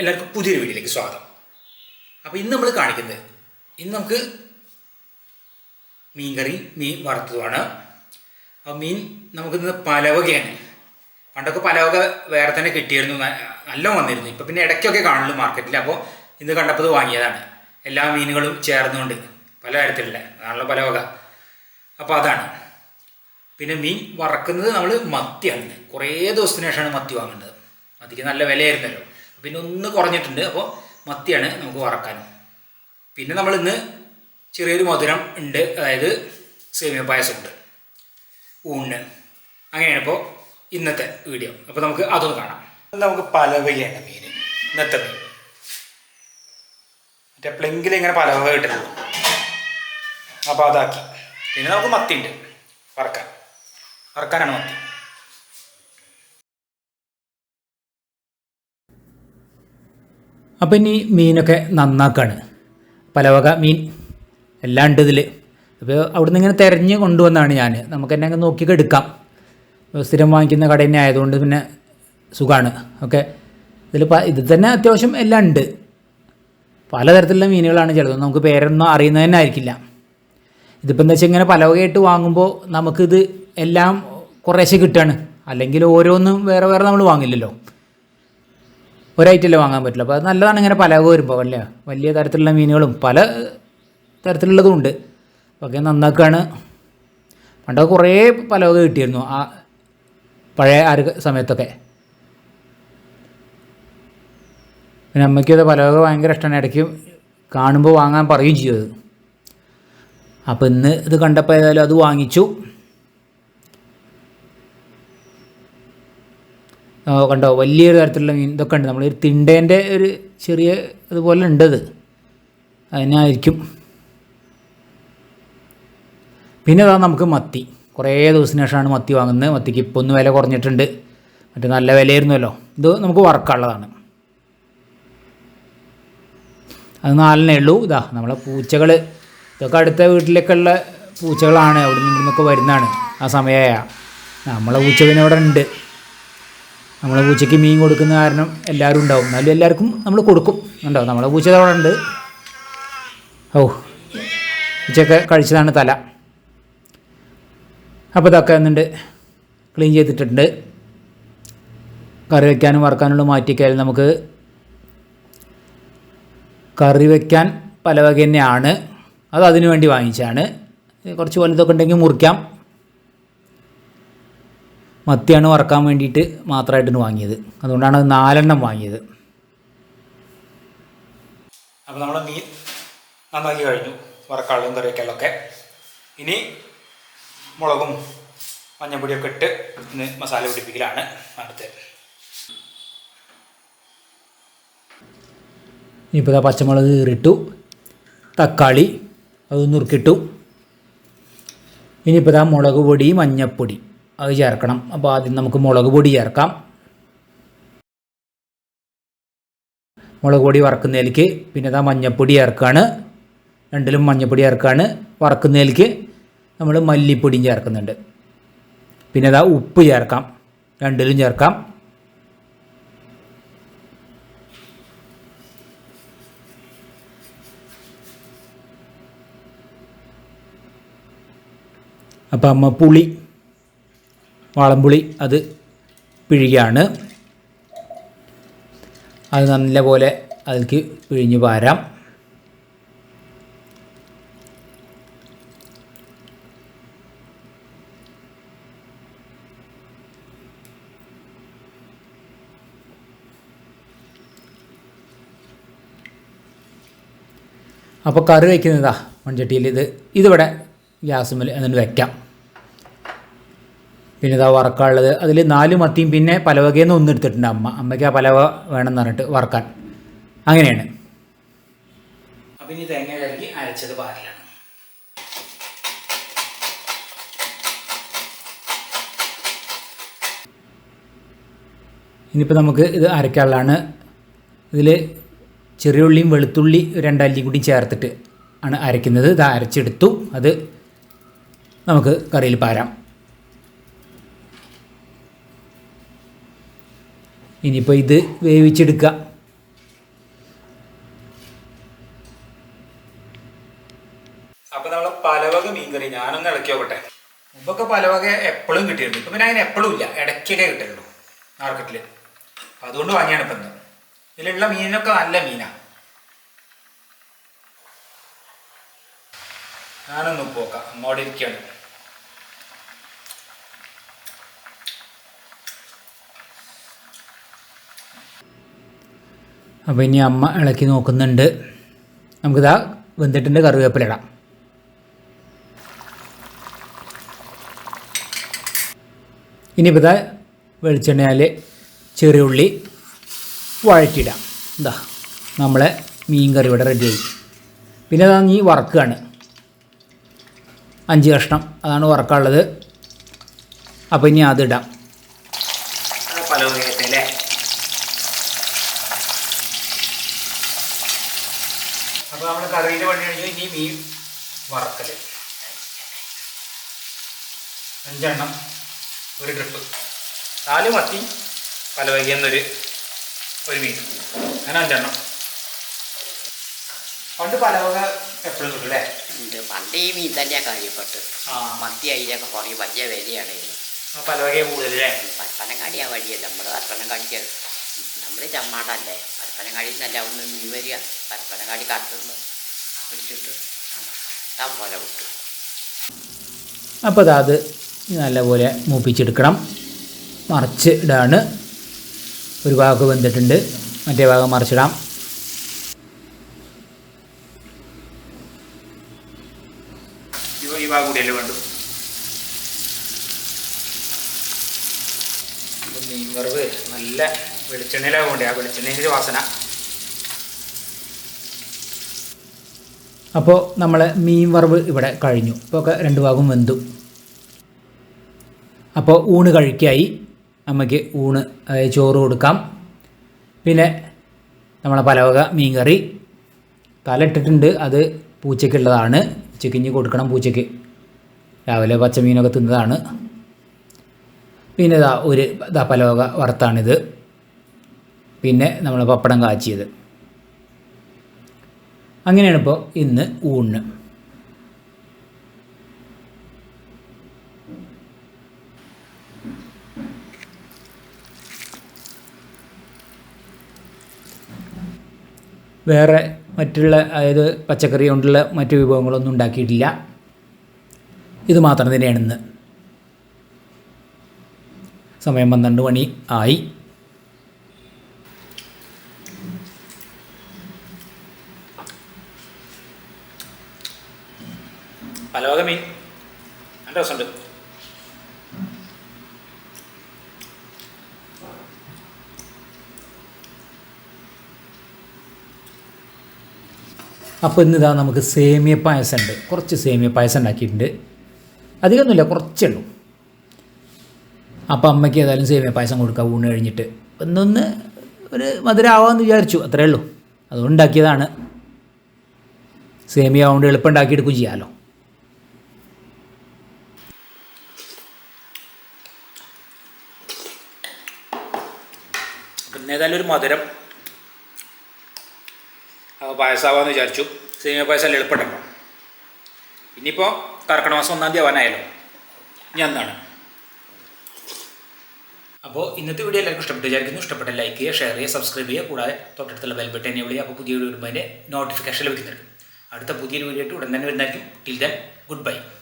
എല്ലാവർക്കും പുതിയൊരു വീഡിയോയിലേക്ക് സ്വാഗതം. അപ്പോൾ ഇന്ന് നമ്മൾ കാണിക്കുന്നത് ഇന്ന് നമുക്ക് മീൻ കറി മീൻ വറുത്തതുമാണ്. അപ്പോൾ മീൻ നമുക്കിന്ന് പലവകയാണ് പണ്ടൊക്കെ പലവക വേറെ തന്നെ കിട്ടിയിരുന്നു. നല്ല വന്നിരുന്നു. ഇപ്പം പിന്നെ ഇടയ്ക്കൊക്കെ കാണുള്ളൂ മാർക്കറ്റിൽ അപ്പോൾ ഇന്ന് കണ്ടപ്പോൾ ഇത് വാങ്ങിയതാണ്. എല്ലാ മീനുകളും ചേർന്നുകൊണ്ട് പല തരത്തിലുള്ള അതാണല്ലോ പലവക. അപ്പോൾ അതാണ്. പിന്നെ മീൻ വറക്കുന്നത് നമ്മൾ മത്തിയാണ് കുറേ ദിവസത്തിന് ശേഷമാണ് മത്തി വാങ്ങേണ്ടത്. മത്തിക്ക് നല്ല വിലയായിരുന്നല്ലോ. പിന്നെ ഒന്ന് കുറഞ്ഞിട്ടുണ്ട്. അപ്പോൾ മത്തിയാണ് നമുക്ക് വറക്കാൻ. പിന്നെ നമ്മൾ ഇന്ന് ചെറിയൊരു മധുരം ഉണ്ട്. അതായത് സേമിയ പായസം ഉണ്ട്. ഊണ്. അങ്ങനെയാണ് ഇപ്പോൾ ഇന്നത്തെ വീഡിയോ അപ്പോൾ നമുക്ക് അതൊന്ന് കാണാം. നമുക്ക് പലവയാണ് മീൻ. ഇന്നത്തെ മീൻ. മറ്റേ പ്ലെങ്കിൽ ഇങ്ങനെ പലവ കിട്ടുള്ളൂ അപ്പോൾ അതാക്കി. പിന്നെ നമുക്ക് മത്തി ഉണ്ട്. വറക്കാൻ. വറക്കാനാണ് മത്തി. അപ്പം ഇനി മീനൊക്കെ നന്നാക്കാണ്. പലവക മീൻ എല്ലാം ഉണ്ട് ഇതിൽ അപ്പോൾ അവിടുന്ന് ഇങ്ങനെ തിരഞ്ഞ് കൊണ്ടുവന്നാണ് ഞാൻ നമുക്ക് തന്നെ അങ്ങ് നോക്കിയൊക്കെ എടുക്കാം സ്ഥിരം വാങ്ങിക്കുന്ന കട തന്നെ ആയതുകൊണ്ട് പിന്നെ സുഖമാണ് ഓക്കെ. ഇതിൽ ഇത് തന്നെ അത്യാവശ്യം എല്ലാം ഉണ്ട്. പലതരത്തിലുള്ള മീനുകളാണ് ചിലത്. നമുക്ക് പേരൊന്നും അറിയുന്നത് തന്നെ ആയിരിക്കില്ല. ഇതിപ്പോൾ എന്താ വെച്ചാൽ ഇങ്ങനെ പലവകയായിട്ട് വാങ്ങുമ്പോൾ നമുക്കിത് എല്ലാം കുറേശ്ശെ കിട്ടുകയാണ് അല്ലെങ്കിൽ ഓരോന്നും വേറെ വേറെ നമ്മൾ വാങ്ങില്ലല്ലോ. ഒരൈറ്റല്ലേ വാങ്ങാൻ പറ്റില്ല. അപ്പോൾ അത് നല്ലതാണ് ഇങ്ങനെ പല വരുമ്പോൾ അല്ലേ വലിയ തരത്തിലുള്ള മീനുകളും പല തരത്തിലുള്ളതും ഉണ്ട്. ഒക്കെ നന്നാക്കുകയാണ് പണ്ടൊക്കെ കുറേ പലവക കിട്ടിയിരുന്നു ആ പഴയ ആ സമയത്തൊക്കെ. പിന്നെ അമ്മയ്ക്ക് അത് പലവക ഭയങ്കര ഇഷ്ടമാണ് ഇടയ്ക്ക് കാണുമ്പോൾ വാങ്ങാൻ പറയുകയും ചെയ്യും അപ്പോൾ ഇന്ന് ഇത് കണ്ടപ്പോൾ ഏതായാലും അത് വാങ്ങിച്ചു. കണ്ടോ വലിയൊരു തരത്തിലുള്ള മീൻ ഇതൊക്കെ ഉണ്ട്. നമ്മളൊരു തിണ്ടേന്റെ ഒരു ചെറിയ ഇതുപോലെ ഉണ്ടത്. അതിനായിരിക്കും. പിന്നെ അതാ നമുക്ക് മത്തി. കുറേ ദിവസത്തിന് ശേഷമാണ് മത്തി വാങ്ങുന്നത്. മത്തിക്ക് ഇപ്പോൾ ഒന്ന് വില കുറഞ്ഞിട്ടുണ്ട്. മറ്റേ നല്ല വിലയായിരുന്നല്ലോ. ഇത് നമുക്ക് വറക്കാനുള്ളതാണ്. അത് നാലിനേ ഉള്ളൂ. ഇതാ നമ്മളെ പൂച്ചകൾ ഇതൊക്കെ അടുത്ത വീട്ടിലേക്കുള്ള പൂച്ചകളാണ്. അവിടെ നിന്നൊക്കെ വരുന്നതാണ്. ആ സമയമായ നമ്മളെ പൂച്ച പിന്നെ ഇവിടെ ഉണ്ട്. നമ്മളെ പൂച്ചയ്ക്ക് മീൻ കൊടുക്കുന്ന കാരണം എല്ലാവരും ഉണ്ടാവും. എന്നാലും എല്ലാവർക്കും നമ്മൾ കൊടുക്കും. ഉണ്ടാവും നമ്മളെ പൂച്ച അവിടെ ഉണ്ട്. ഓ പൂച്ചയൊക്കെ കഴിച്ചതാണ് തല. അപ്പോൾ ഇതൊക്കെ എന്നുണ്ട് ക്ലീൻ ചെയ്തിട്ടുണ്ട് കറി വയ്ക്കാനും വറക്കാനുള്ള മാറ്റിക്കായാലും നമുക്ക് കറി വയ്ക്കാൻ പല വക തന്നെയാണ്. അത് അതിനു വേണ്ടി വാങ്ങിച്ചാണ് കുറച്ച് വലുതൊക്കെ ഉണ്ടെങ്കിൽ മുറിക്കാം. മത്തിയാണ് വറക്കാൻ വേണ്ടിയിട്ട് മാത്രമായിട്ടാണ് വാങ്ങിയത്. അതുകൊണ്ടാണ് അത് നാലെണ്ണം വാങ്ങിയത്. അപ്പോൾ നമ്മൾ മീൻ നന്നാക്കി കഴിഞ്ഞു. വറക്കാളും കറിയൊക്കെ ഇനി മുളകും മഞ്ഞപ്പൊടിയൊക്കെ ഇട്ട് ഇന്ന് മസാല പിടിപ്പിക്കലാണ് അടുത്തത്. ഇനിയിപ്പോൾ ഇതാ പച്ചമുളക് കീറിട്ടു തക്കാളി അത് നുറുക്കിട്ടു ഇനിയിപ്പോൾ ഇതാ മുളക് പൊടി മഞ്ഞപ്പൊടി അത് ചേർക്കണം. അപ്പോൾ ആദ്യം നമുക്ക് മുളക് പൊടി ചേർക്കാം. മുളക് പൊടി വറക്കുന്നതിലേക്ക് പിന്നെ ഇതാ മഞ്ഞൾപ്പൊടി ചേർക്കുകയാണ് രണ്ടിലും മഞ്ഞൾപ്പൊടി ചേർക്കുകയാണ് വറക്കുന്നതിലേക്ക് നമ്മൾ മല്ലിപ്പൊടിയും ചേർക്കുന്നുണ്ട്. പിന്നെ ഇതാ ഉപ്പ് ചേർക്കാം. രണ്ടിലും ചേർക്കാം. അപ്പം അമ്മ പുളി വാളംപുളി അത് പിഴിയാണ്. അത് നല്ല പോലെ അതിലേക്ക് പിഴിഞ്ഞ് പാരാം അപ്പോൾ കറി വയ്ക്കുന്നതാ മൺചട്ടിയിൽ ഇത്. ഇതിവിടെ ഗ്യാസുമ്മൽ എന്നിട്ട് വെക്കാം പിന്നെ ഇതാ വറക്കാനുള്ളത്. അതിൽ നാല് മത്തിയും പിന്നെ പലവകയിൽ നിന്ന് ഒന്നെടുത്തിട്ടുണ്ട് അമ്മ. അമ്മയ്ക്ക് ആ പലവ വേണമെന്ന് പറഞ്ഞിട്ട് വറക്കാൻ. അങ്ങനെയാണ്. അപ്പം ഇനി തേങ്ങ കഴുകി അരച്ചത് പാലിലാണ്. ഇനിയിപ്പോൾ നമുക്ക് ഇത് അരക്കാനുള്ളതാണ്. ഇതിൽ ചെറിയ ഉള്ളിയും വെളുത്തുള്ളി രണ്ടല്ലിയും കൂടി ചേർത്തിട്ട് ആണ് അരയ്ക്കുന്നത് ഇത് അരച്ചെടുത്തു. അത് നമുക്ക് കറിയിൽ പാരാം. ഇനിയിപ്പോൾ ഇത് വേവിച്ചെടുക്കുക അപ്പൊ നമ്മളെ പലവക മീൻകറി ഞാനൊന്ന് ഇളക്കി നോക്കട്ടെ. മുമ്പൊക്കെ പലവക എപ്പോഴും കിട്ടിയിരുന്നു. ഇപ്പം പിന്നെ അങ്ങനെ എപ്പോഴും ഇല്ല. ഇടയ്ക്കൊക്കെ കിട്ടുള്ളൂ മാർക്കറ്റിൽ അതുകൊണ്ട് വാങ്ങിയാണ് ഇപ്പം ഇതിലുള്ള മീനൊക്കെ നല്ല മീനാണ് ഞാനൊന്ന് പോക്കാം അങ്ങോട്ടിരിക്കുകയാണ് അപ്പോൾ ഇനി അമ്മ ഇളക്കി നോക്കുന്നുണ്ട്. നമുക്കിതാ വെന്തിട്ടിന്റെ കറിവേപ്പില ഇടാം. ഇനിയിപ്പോൾ ഇതാ വെളിച്ചെണ്ണയാൽ ചെറിയ ഉള്ളി വഴറ്റിയിടാം. എന്താ നമ്മളെ മീൻ കറി ഇവിടെ ആയി. പിന്നെ അതാ നീ വറക്കുകയാണ് അഞ്ച് കഷ്ണം അതാണ് വറക്കാനുള്ളത്. അപ്പോൾ ഇനി അതിടാം പല അല്ലേ അപ്പോൾ നമ്മൾ കറിയുടെ പണി കഴിഞ്ഞു ഇനി മീൻ വറക്കൽ അഞ്ചെണ്ണം ഒരു ട്രിപ്പ് നാല് മത്തി പല വൈകിയെന്നൊരു ഒരു മീൻ. അങ്ങനെ അഞ്ചെണ്ണം. പണ്ട് പലവക എപ്പോഴും കിട്ടും അല്ലേ? പണ്ട് ഈ മീൻ തന്നെയാണ് കാര്യപ്പെട്ട് ആ. മത്തി അതിലൊക്കെ കുറേ വലിയ വിലയാണ്. പലവകയെ കൂടുതൽ അല്ലേ? പരപ്പനങ്ങാടി ആ വഴിയല്ല. നമ്മൾ പരപ്പനങ്ങാടിക്ക് നമ്മൾ ചമ്മാടല്ലേ? പരപ്പനങ്ങാടി നല്ല ഒന്ന് മീൻ വരിക. പരപ്പനങ്ങാടി കടത്തുനിന്ന് പോലെ വിട്ടു അപ്പോൾ അത് നല്ലപോലെ മൂപ്പിച്ചെടുക്കണം. മറിച്ച് ഇടാണ്. ഒരു ഭാഗം വെന്തിട്ടുണ്ട്. മറ്റേ ഭാഗം മറിച്ചിടാം. ഈ ഭാഗം കൂടിയല്ലേ വേണ്ടു? മീൻ വറവ് നല്ല വെളിച്ചെണ്ണയിലാണ് വേണ്ടത് ആ വെളിച്ചെണ്ണയിൽ വാസന. അപ്പോൾ നമ്മൾ മീൻ വറവ് ഇവിടെ കഴിഞ്ഞു. ഇപ്പോൾ ഒക്കെ രണ്ട് ഭാഗം വെന്തു. അപ്പോൾ ഊണ് കഴിക്കായി. നമുക്ക് ഊണ് ചോറ് കൊടുക്കാം. പിന്നെ നമ്മളെ പലവക മീൻ കറി തലയിട്ടിട്ടുണ്ട്. അത് പൂച്ചയ്ക്കുള്ളതാണ്. ഉച്ചയ്ക്ക് ഇനി കൊടുക്കണം പൂച്ചയ്ക്ക്. രാവിലെ പച്ചമീനൊക്കെ തിന്നതാണ്. പിന്നെ ഇതാ ഒരു ഇതാ പലവക വറുത്താണിത്. പിന്നെ നമ്മൾ പപ്പടം കാച്ചിയത്. അങ്ങനെയാണ് ഇപ്പോൾ ഇന്ന് ഊണ്. വേറെ മറ്റുള്ള അതായത് പച്ചക്കറി കൊണ്ടുള്ള മറ്റു വിഭവങ്ങളൊന്നും ഉണ്ടാക്കിയിട്ടില്ല. ഇത് മാത്രം തന്നെയാണ് ഇന്ന്. സമയം പന്ത്രണ്ട് മണി ആയി. പലവക മീൻ നല്ല രസമുണ്ട് അപ്പോൾ ഇന്നിതാ നമുക്ക് സേമിയ പായസം ഉണ്ട് കുറച്ച് സേമിയ പായസം ഉണ്ടാക്കിയിട്ടുണ്ട്. അധികമൊന്നുമില്ല കുറച്ചേ ഉള്ളൂ. അപ്പോൾ അമ്മയ്ക്ക് ഏതായാലും സേമിയ പായസം കൊടുക്കുക ഊണ് കഴിഞ്ഞിട്ട്. ഒന്നൊന്ന് ഒരു മധുരമാവാമെന്ന് വിചാരിച്ചു അത്രേ ഉള്ളൂ. അതുകൊണ്ട് സേമിയ ആവുകൊണ്ട് എളുപ്പം ഉണ്ടാക്കിയെടുക്കുകയും ചെയ്യാമല്ലോ ഏതായാലും ഒരു മധുരം. പായസമാവാന്ന് വിചാരിച്ചു. സേമിയ പായസം എളുപ്പമുണ്ടല്ലോ ഇനിയിപ്പോൾ കർക്കിടക മാസം ഒന്നാം തീയതി ആവാനായല്ലോ ഇനി അന്നാണ്. അപ്പോൾ ഇന്നത്തെ വീഡിയോ എല്ലാവർക്കും ഇഷ്ടപ്പെട്ടു വിചാരിക്കുന്നു. ഇഷ്ടപ്പെട്ട ലൈക്ക് ചെയ്യുക ഷെയർ ചെയ്യുക സബ്സ്ക്രൈബ് ചെയ്യുക. കൂടാതെ തൊട്ടടുത്തുള്ള ബെൽ ബട്ടൺ എന്നെ വിളിക്കുക. അപ്പോൾ പുതിയ വീഡിയോ വരുമ്പോൾ അതിന്റെ നോട്ടിഫിക്കേഷൻ ലഭിക്കുന്നുണ്ട്. അടുത്ത പുതിയൊരു വീഡിയോ ആയിട്ട് ഉടൻ തന്നെ വരുന്നതായിരിക്കും. Till then good bye